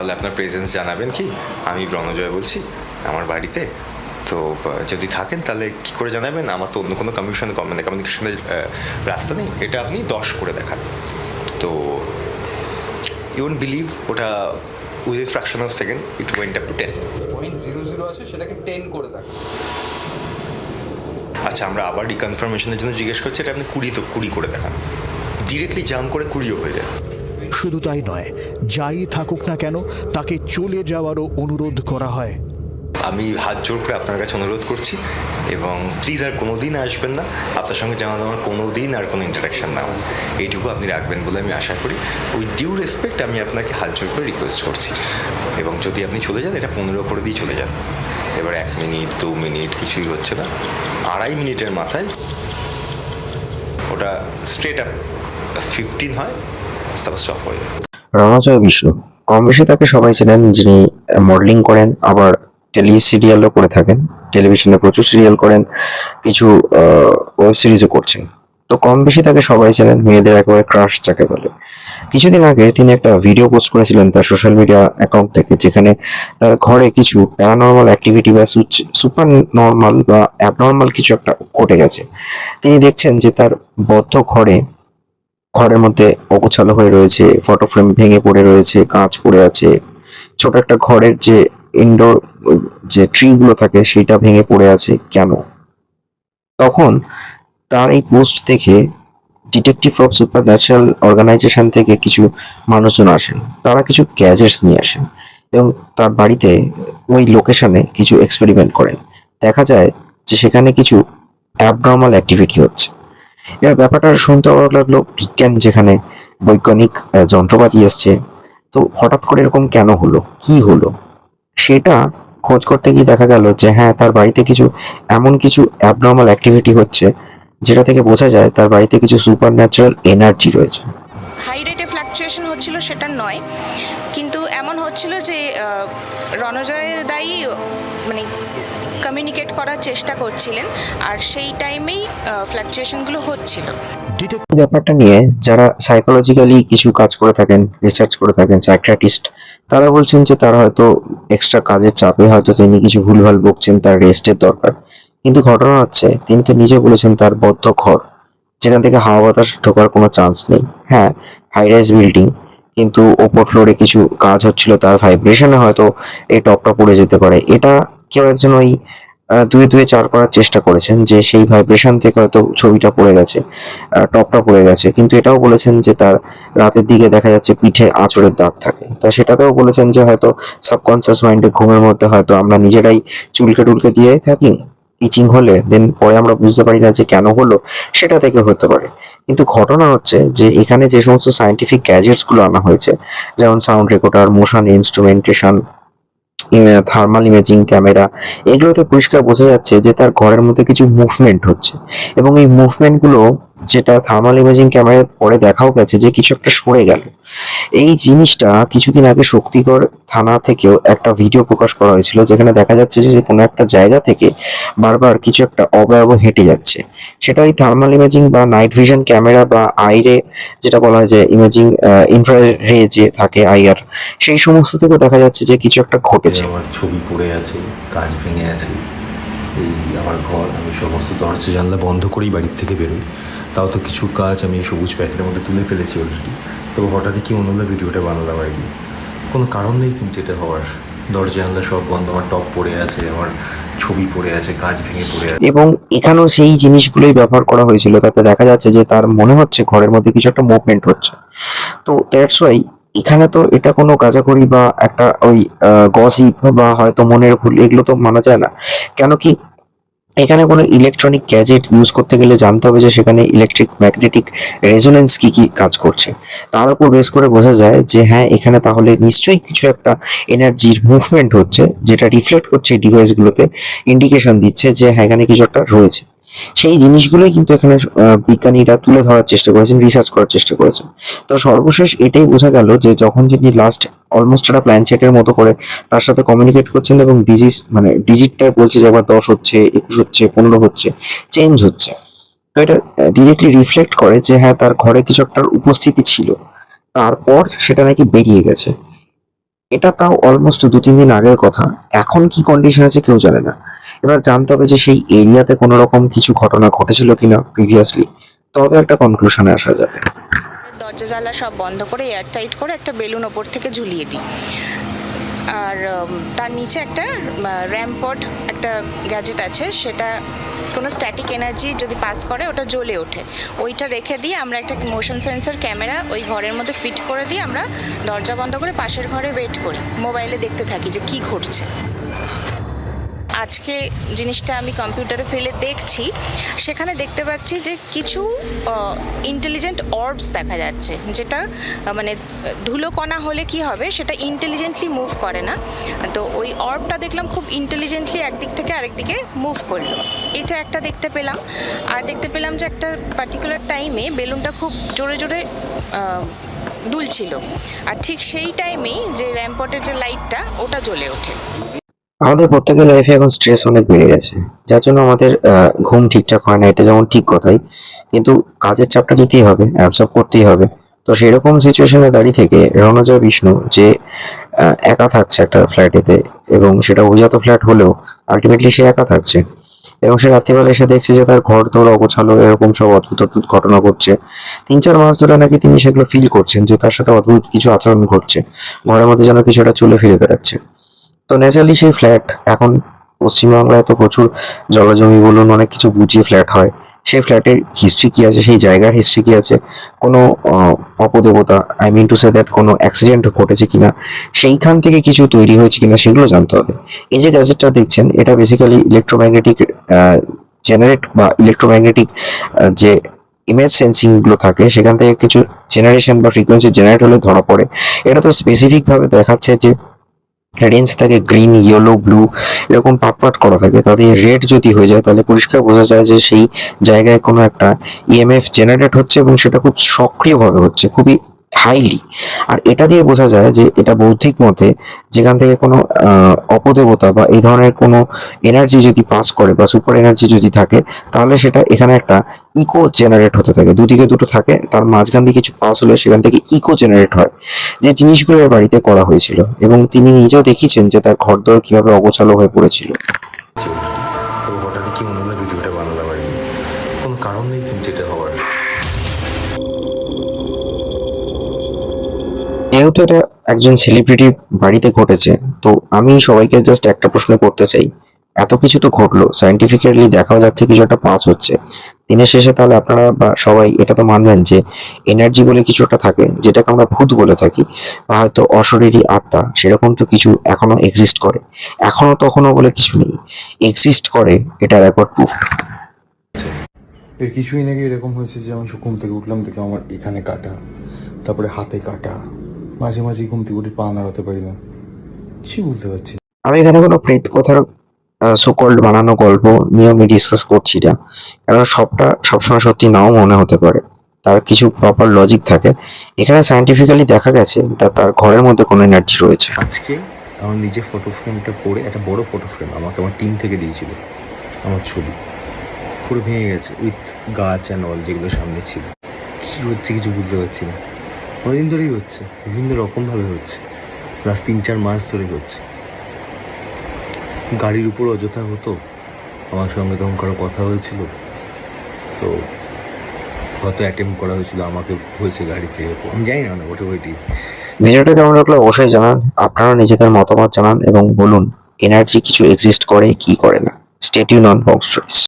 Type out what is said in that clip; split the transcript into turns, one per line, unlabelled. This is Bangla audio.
তাহলে আপনার প্রেজেন্স জানাবেন কি? আমি রণজয় বলছি আমার বাড়িতে। তো যদি থাকেন তাহলে কি করে জানাবেন? আমার তো অন্য কোনো কমিউনিকেশন মানে কমিউনিকেশনের রাস্তা নেই। এটা আপনি দশ করে দেখান। তো ইউ বিলিভ ওটা with fraction of second it went up to ten
point zero zero আছে সেটাকে টেন করে দেখ
আচ্ছা আমরা আবার রিকনফার্মেশনের জন্য জিজ্ঞেস করছি এটা আপনি কুড়ি তো কুড়ি করে দেখান। ডিরেক্টলি জাম্প করে কুড়িও হয়ে যায়।
শুধু তাই নয়, যাই থাকুক না কেন, তাকে চলে যাওয়ারও অনুরোধ করা হয়।
আমি হাত জোর করে আপনার কাছে অনুরোধ করছি এবং প্লিজ আর কোনো দিন আসবেন না। আপনার সঙ্গে যেমন আমার কোনো দিন আর কোনো ইন্টারাকশন না। এইটুকু আপনি রাখবেন বলে আমি আশা করি। উইথ ডিউ রেসপেক্ট আমি আপনাকে হাত জোর করে রিকোয়েস্ট করছি। এবং যদি আপনি চলে যান, এটা পনেরো করে দিয়ে চলে যান। এবার এক মিনিট, দু মিনিট কিছুই হচ্ছে না। আড়াই মিনিটের মাথায় ওটা স্ট্রেট আপ ফিফটিন হয়।
রণজয় বিষ্ণু। কম বেশি তাকে সবাই চেনেন যিনি মডেলিং করেন, আবার টেলি সিরিয়ালও করে থাকেন, টেলিভিশনে প্রচুর সিরিয়াল করেন, কিছু ওয়েব সিরিজও করছেন। তো কম বেশি তাকে সবাই চেনেন, মেয়েদের একেবারে ক্রাশ যাকে বলে। কিছুদিন আগে তিনি একটা ভিডিও পোস্ট করেছিলেন তার সোশ্যাল মিডিয়া অ্যাকাউন্ট থেকে, যেখানে তার ঘরে কিছু প্যারানর্মাল অ্যাক্টিভিটি বা সুপার নর্মাল বা অ্যাবনর্মাল কিছু একটা ঘটে গেছে। তিনি দেখছেন যে তার বদ্ধ ঘরে ঘরের মধ্যে অগোছালো হয়ে রয়েছে ফটো ফ্রেম ভেঙে পড়ে রয়েছে, কাঁচ পড়ে আছে। ছোট একটা ঘরের যে ইনডোর যে ট্রি গুলো থাকে সেটা ভেঙে পড়ে আছে, কেন? তখন তার এই পোস্ট দেখে detective of super natural organization থেকে কিছু মানুষজন আসেন। তারা কিছু গ্যাজেটস নিয়ে আসেন এবং তার বাড়িতে ওই লোকেশনে কিছু এক্সপেরিমেন্ট করেন। দেখা যায় যে সেখানে কিছু অ্যাবনর্মাল অ্যাক্টিভিটি হচ্ছে। এবার ব্যাপারটা শুনতে অবাক লাগল, বিজ্ঞান যেখানে বৈজ্ঞানিক যন্ত্রপাতি এসছে। তো হঠাৎ করে এরকম কেন হলো? কি হলো? সেটা খোঁজ করতে গিয়ে দেখা গেল যে হ্যাঁ তার বাড়িতে কিছু, এমন কিছু অ্যাবনর্মাল অ্যাক্টিভিটি হচ্ছে, যেটা থেকে বোঝা যায় তার বাড়িতে কিছু সুপার ন্যাচারাল এনার্জি রয়েছে
হাই রেটে ফ্ল্যাকচুয়েশন হচ্ছিল সেটা নয়, কিন্তু এমন হচ্ছিল যে রণজয় দাই মানে কমিউনিকেট করার চেষ্টা করছিলেন, আর সেই টাইমেই ফ্ল্যাকচুয়েশনগুলো হচ্ছিল।
ডিটেকটিভ
ব্যাপারটা নিয়ে যারা সাইকোলজিক্যালি কিছু কাজ করে থাকেন রিসার্চ করে থাকেন সাইক্রাটিস্ট তারা বলছেন যে তারা হয়তো এক্সট্রা কাজের চাপে হয়তো তিনি কিছু ভুলভাল বকছেন, তার রেস্টের দরকার। কিন্তু ঘটনা হচ্ছে, তিনি তো নিজে বলেছেন তার বদ্ধ ঘর, যেখান থেকে হাওয়া বাতাস ঢোকার কোনো চান্স নেই। হ্যাঁ হাই রাইজ বিল্ডিং কিন্তু ওপর ফ্লোরে কিছু কাজ হচ্ছিল, তার ভাইব্রেশনে হয়তো এই টপটা পড়ে যেতে পারে। এটা কেউ একজন ওই দুয়ে দুয়ে চার করার চেষ্টা করেছেন যে সেই ভাইব্রেশন থেকে হয়তো ছবিটা পড়ে গেছে টপটা পড়ে গেছে। কিন্তু এটাও বলেছেন যে তার রাতের দিকে দেখা যাচ্ছে পিঠে আঁচড়ের দাগ থাকে। তা সেটাতেও বলেছেন যে হয়তো সাবকনসিয়াস মাইন্ডে ঘুমের মধ্যে হয়তো আমরা নিজেরাই চুলকে টুলকে দিয়ে থাকি। ইচিং হলে দেন পরে আমরা বুঝতে পারি না যে কেন হলো, সেটা থেকে হতে পারে। কিন্তু ঘটনা হচ্ছে যে এখানে যে সমস্ত সায়েন্টিফিক গ্যাজেটসগুলো আনা হয়েছে, যেমন sound recorder motion instrumentation thermal imaging camera এগুলোতে পরিষ্কার বোঝা যাচ্ছে যে তার ঘরের মধ্যে কিছু মুভমেন্ট হচ্ছে। এবং এই মুভমেন্টগুলো যেটা থার্মাল ইমেজিং ক্যামেরায় পরে দেখাও গেছে যে কিছু একটা সরে গেল। এই জিনিসটা কিছুদিন আগে শক্তিগড় থানা থেকেও একটা ভিডিও প্রকাশ করা হয়েছিল, যেখানে দেখা যাচ্ছে যে কোনো একটা জায়গা থেকে বারবার কিছু একটা অবয়ব হেঁটে যাচ্ছে। সেটা ওই থার্মাল ইমেজিং বা নাইট ভিশন ক্যামেরা বা আইরে যেটা বলা হয় যে ইমেজিং ইনফ্রারে যে থাকে আইআর সেই সমস্ত থেকেও দেখা যাচ্ছে যে কিছু একটা ঘটেছে।
আমার ছবি পড়ে আছে কাজ ভেঙে আছে, এই আমার ঘর, আমি সমস্ত দরজা জানলা বন্ধ করেই বাড়ির থেকে বেরোই। তাও তো কিছু কাজ আমি সবুজ প্যাকেটের মধ্যে তুলে ফেলেছি অলরেডি তো হঠাৎই কি মনে হলো ভিডিওটা বানালাম আর কি? কোনো কারণ নেই কিন্তু এটা হওয়ার। দরজা জানলা সব বন্ধ, আমার টপ পড়ে আছে, আমার ছবি পড়ে আছে, কাজ ভেঙে পড়ে আছে।
এবং এখানেও সেই জিনিসগুলোই ব্যবহার করা হয়েছিল, তাতে দেখা যাচ্ছে যে তার মনে হচ্ছে ঘরের মধ্যে কিছু একটা মুভমেন্ট হচ্ছে। তো দ্যাটস ওয়াই এখানে তো এটা কোনো গাঁজাখড়ি বা একটা ওই গসিপ বা হয়তো মনের ভুল, এগুলো তো মানা যায় না। কেন কি এখানে কোনো ইলেকট্রনিক গ্যাজেট ইউজ করতে গেলে জানতে হবে যে সেখানে ইলেকট্রিক ম্যাগনেটিক রেজোনেন্স কি কি কাজ করছে। তার উপর বেস করে বোঝা যায় যে হ্যাঁ এখানে তাহলে নিশ্চয়ই কিছু একটা এনার্জির মুভমেন্ট হচ্ছে যেটা রিফ্লেক্ট করছে ডিভাইসগুলোতে ইন্ডিকেশন দিচ্ছে যে হ্যাঁ এখানে কিছু একটা রয়েছে। সেই জিনিসগুলোই কিন্তু এখানে বিজ্ঞানীরা তুলে ধরার চেষ্টা করেছেন রিসার্চ করার চেষ্টা করেছেন। তো সর্বশেষ এটাই বোঝা গেল যে যখন তিনি লাস্ট অলমোস্ট একটা প্ল্যানচেটের মতো করে তার সাথে কমিউনিকেট করছেন এবং ডিজিজ মানে ডিজিটটা বলছে যে আবার দশ হচ্ছে, একুশ হচ্ছে, পনেরো হচ্ছে চেঞ্জ হচ্ছে। তো এটা ডিরেক্টলি রিফ্লেক্ট করে যে হ্যাঁ তার ঘরে কিছু একটা উপস্থিতি ছিল। তারপর সেটা নাকি বেরিয়ে গেছে। এটা তাও অলমোস্ট দু তিন দিন আগের কথা। এখন কি কন্ডিশন আছে কেউ জানে না। এবার জানতে হবে যে সেই এরিয়াতে কোনো রকম কিছু ঘটনা ঘটেছিল কিনা প্রিভিয়াসলি তবে একটা কনক্লুশনে আসা যায়
দরজা, জানলা সব বন্ধ করে এয়ার টাইট করে একটা বেলুন ওপর থেকে ঝুলিয়ে দিই। আর তার নিচে একটা র্যাম্পড একটা গ্যাজেট আছে, সেটা কোনো স্ট্যাটিক এনার্জি যদি পাস করে, ওটা জ্বলে ওঠে। ওইটা রেখে দিয়ে আমরা একটা মোশন সেন্সর ক্যামেরা ওই ঘরের মধ্যে ফিট করে দিয়ে আমরা দরজা বন্ধ করে পাশের ঘরে ওয়েট করি। মোবাইলে দেখতে থাকি যে কি ঘটছে। আজকে জিনিসটা আমি কম্পিউটারে ফেলে দেখছি, সেখানে দেখতে পাচ্ছি যে কিছু ইন্টেলিজেন্ট অর্বস দেখা যাচ্ছে, যেটা মানে ধুলোকণা হলে কি হবে, সেটা ইন্টেলিজেন্টলি মুভ করে না। তো ওই অর্বটা দেখলাম খুব ইন্টেলিজেন্টলি একদিক থেকে আরেক দিকে মুভ করল। এটা একটা দেখতে পেলাম। আর দেখতে পেলাম যে একটা পার্টিকুলার টাইমে বেলুনটা খুব জোরে জোরে দুলছিল। আর ঠিক সেই টাইমেই যে র্যাম্পটের যে লাইটটা ওটা জ্বলে ওঠে।
আমাদের প্রত্যেকের লাইফে এখন স্ট্রেস অনেক বেড়ে গেছে। যার জন্য আমাদের ঘুম ঠিকঠাক হয় না, এটা যেমন ঠিক কথাই। কিন্তু কাজের চাপটা নিতেই হবে অ্যাবসর্ব করতেই হবে। তো সেরকম সিচুয়েশনে দাঁড়িয়ে থেকে রণজয় বিষ্ণু যে একা থাকছে একটা ফ্ল্যাটেতে এবং সেটা অভিজাত ফ্ল্যাট হলেও আলটিমেটলি সে একা থাকছে। এবং সে রাত্রিবেলা এসে দেখছে যে তার ঘর তোর অগোছালো, এরকম সব অদ্ভুত অদ্ভুত ঘটনা ঘটছে। তিন চার মাস ধরে নাকি তিনি সেগুলো ফিল করছেন যে তার সাথে অদ্ভুত কিছু আচরণ ঘটছে। ঘরের মধ্যে যেন কিছুটা চলে ফিরে বেড়াচ্ছে। তো ন্যাচারালি সেই ফ্ল্যাট এখন পশ্চিমবাংলায় তো প্রচুর জলজমি বলুন অনেক কিছু বুঝিয়ে ফ্ল্যাট হয়। সেই ফ্ল্যাটের হিস্ট্রি কি আছে? সেই জায়গার হিস্ট্রি কি আছে? কোনো অপদেবতা I mean to say that কোনো অ্যাক্সিডেন্ট ঘটেছে কিনা? সেইখান থেকে কিছু তৈরি হয়েছে কিনা সেগুলো জানতে হবে। এই যে গ্যাজেটটা দেখছেন, এটা বেসিক্যালি ইলেকট্রোম্যাগনেটিক জেনারেট বা ইলেকট্রোম্যাগনেটিক যে ইমেজ সেন্সিংগুলো থাকে, সেখান থেকে কিছু জেনারেশন বা ফ্রিকোয়েন্সি জেনারেট হলে ধরা পড়ে। এটা তো স্পেসিফিকভাবে দেখাচ্ছে যে রেঞ্জ থাকে গ্রিন ইয়েলো ব্লু এরকম পাপাট পাট করা থাকে। তাতে রেড যদি হয়ে যায়, তাহলে পরিষ্কার বোঝা যায় যে সেই জায়গায় কোনো একটা ইএমএফ জেনারেট হচ্ছে এবং সেটা খুব সক্রিয়ভাবে হচ্ছে। খুবই হাইলি আর এটা দিয়ে বোঝা যায় যে এটা বৌদ্ধিক মতে যেখান থেকে কোনো অপদেবতা বা এই ধরনের কোনো এনার্জি যদি পাস করে বা সুপার এনার্জি যদি থাকে, তাহলে সেটা এখানে একটা ইকো জেনারেট হতে থাকে। দুদিকে দুটো থাকে, তার মাঝখান দিয়ে কিছু পাস হলে সেখান থেকে ইকো জেনারেট হয়। যে জিনিসগুলো বাড়িতে করা হয়েছিল এবং তিনি নিজেও দেখিয়েছেন যে তার ঘরদোর কীভাবে অগোছালো হয়ে পড়েছিল। যেহেতু এটা একজন সেলিব্রিটি বাড়িতে ঘটেছে, তো আমি সবাইকে জাস্ট একটা প্রশ্ন করতে চাই। এত কিছু তো ঘটলো সাইন্টিফিক্যালি দেখাও যাচ্ছে কিছু একটা পাস হচ্ছে। দিনের শেষে তাহলে আপনারা বা সবাই এটা তো মানবেন যে এনার্জি বলে কিছু একটা থাকে, যেটাকে আমরা ভূত বলে থাকি, বা হয়তো অশরীরী আত্মা, সেরকম তো কিছু এখনও এক্সিস্ট করে। এখনও তখনও বলে কিছু নেই। এক্সিস্ট করে এটার একবার প্রুফ
এর কিছুই নাকি এরকম হয়েছে যে আমি ঘুম থেকে উঠলাম থেকে আমার এখানে কাটা, তারপরে হাতে কাটা মাঝে মাঝে ঘুম থেকে উঠে পা নাড়াতে পারি না। কিছুই বুঝতে পারছি।
আমি এখানে কোনো প্রেত কথার সুকল্ড বানানো গল্প নিয়ে আমি ডিসকাস করছি না। কারণ সবটা সবসময় সত্যি নাও মনে হতে পারে। তার কিছু প্রপার লজিক থাকে। এখানে সায়েন্টিফিক্যালি দেখা গেছে তা তার ঘরের মধ্যে কোনো এনার্জি রয়েছে
আজকে আমার নিজের ফটো ফ্রেমটা পরে একটা বড় ফটো ফ্রেম আমাকে আমার টিম থেকে দিয়েছিল আমার ছবি। পুরো ভেঙে গেছে উইথ গাছ অ্যান্ড অল যেগুলো সামনে ছিল। কি হচ্ছে কিছু বুঝতে পারছি না। অনেকদিন ধরেই হচ্ছে, বিভিন্ন রকমভাবে হচ্ছে। লাস্ট তিন চার মাস ধরে হচ্ছে। গাড়ির উপর অযথা হতো, আমার সঙ্গে তখন কারও কথা হয়েছিল। তো হয়তো অ্যাটেম্প করা হয়েছিল, আমাকে হয়েছে গাড়িতে, আমি জানি না ওটা ওইটি
ভিডিওটা কেমন লাগল অবশ্যই জানান, আপনারা নিজেদের মতামত জানান এবং বলুন এনার্জি কিছু এক্সিস্ট করে, কি করে না। Stay tuned on box